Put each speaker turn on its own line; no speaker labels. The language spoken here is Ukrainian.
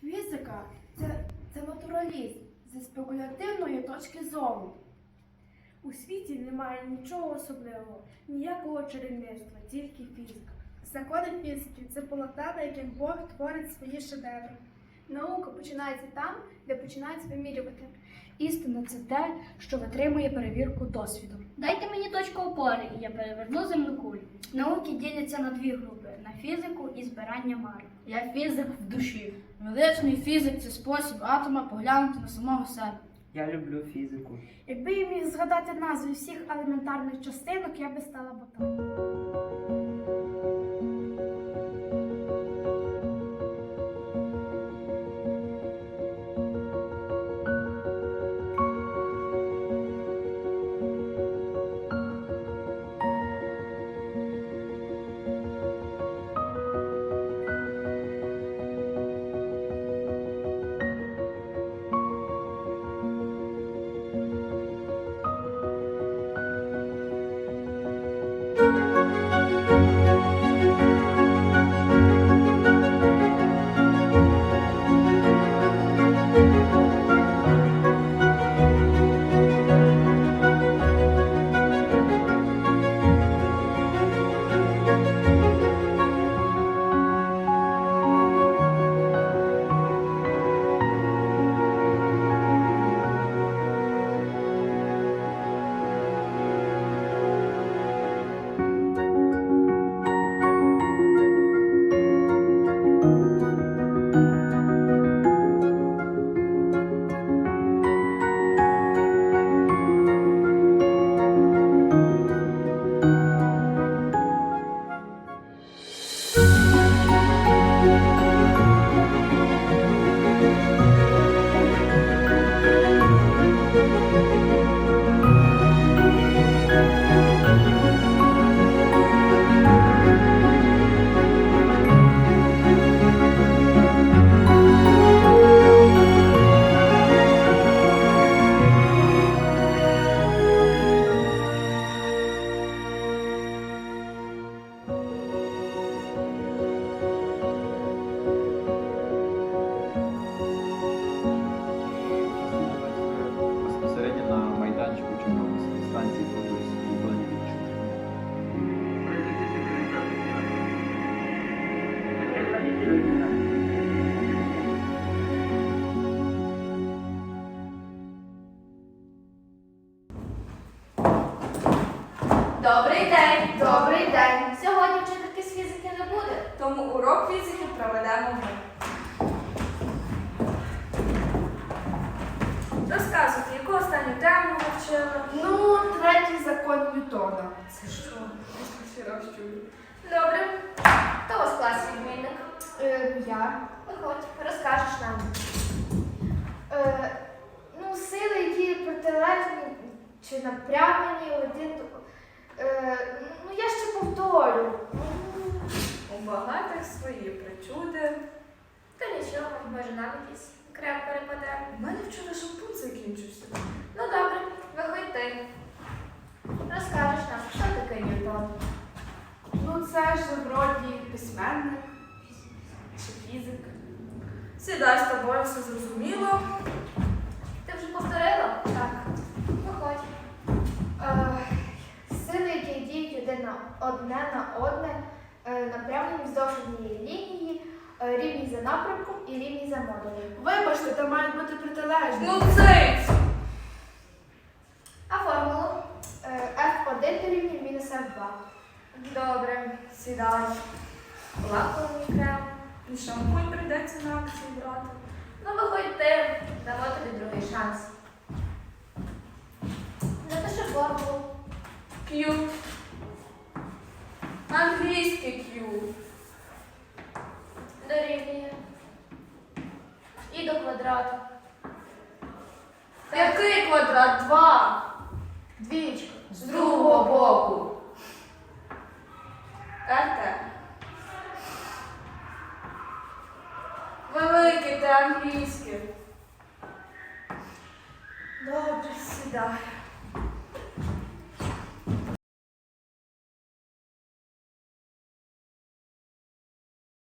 Фізика це, це натуралізм зі спекулятивної точки зору. У світі немає нічого особливого, ніякого чарівництва, тільки фізика. Закони фізики це полотна, яким Бог творить свої шедеври. Наука починається там, де починають вимірювати.
Істина це те, що витримує перевірку досвідом.
Дайте мені точку опори, і я переверну землекулю.
Науки діляться на дві групи: на фізику і збирання марок.
Я фізик в душі. Величний фізик це спосіб атома поглянути на самого себе.
Я люблю фізику.
Якби я міг згадати назви всіх елементарних частинок, я би стала ботаником.
Добрий день!
Добрий день! Сьогодні вчительки з фізики не буде.
Тому урок фізики проведемо ми. Розказуйте, яку останню тему ви вчили?
Ну, третій закон Ньютона.
Це що? Я ще раз чую. Добре.
Хто у вас в класі відмінник?
Е, я.
Виходь, розкажеш нам.
Е, ну, сили, які протилежні чи напрямлені один до. Е, ну, я ще повторю.
У багатих свої причуди.
Та нічого, може нам якийсь крем перепаде.
У мене вчора шампунь закінчився.
Ну добре, виходь ти. Розкажеш нам, що таке Ньютон.
Ну, це ж вроді письменник чи фізик.
Сідай з тобою, все зрозуміло.
Ти вже повторила?
Так.
Виходь.
Е, сили, які діють один на одне на одне, е, напрямлені вздовж однієї лінії, е, рівні за напрямком і рівні за модулем. Вибачте, там мають бути протилежні.
Ну цей!
А формулу е, F1 дорівнює мінус F2.
Добре, сідай.
Лаковий крем.
І шампунь прийдеться на акції брати.
Ну виходь ти, дамо тобі другий шанс. Напиши формулу.
Q. Англійське Q.
Дорівнює. І до квадрату.
Який квадрат? Два.
Двічка.
З другого боку. РТ. Велике та англійське. Добре, сідай.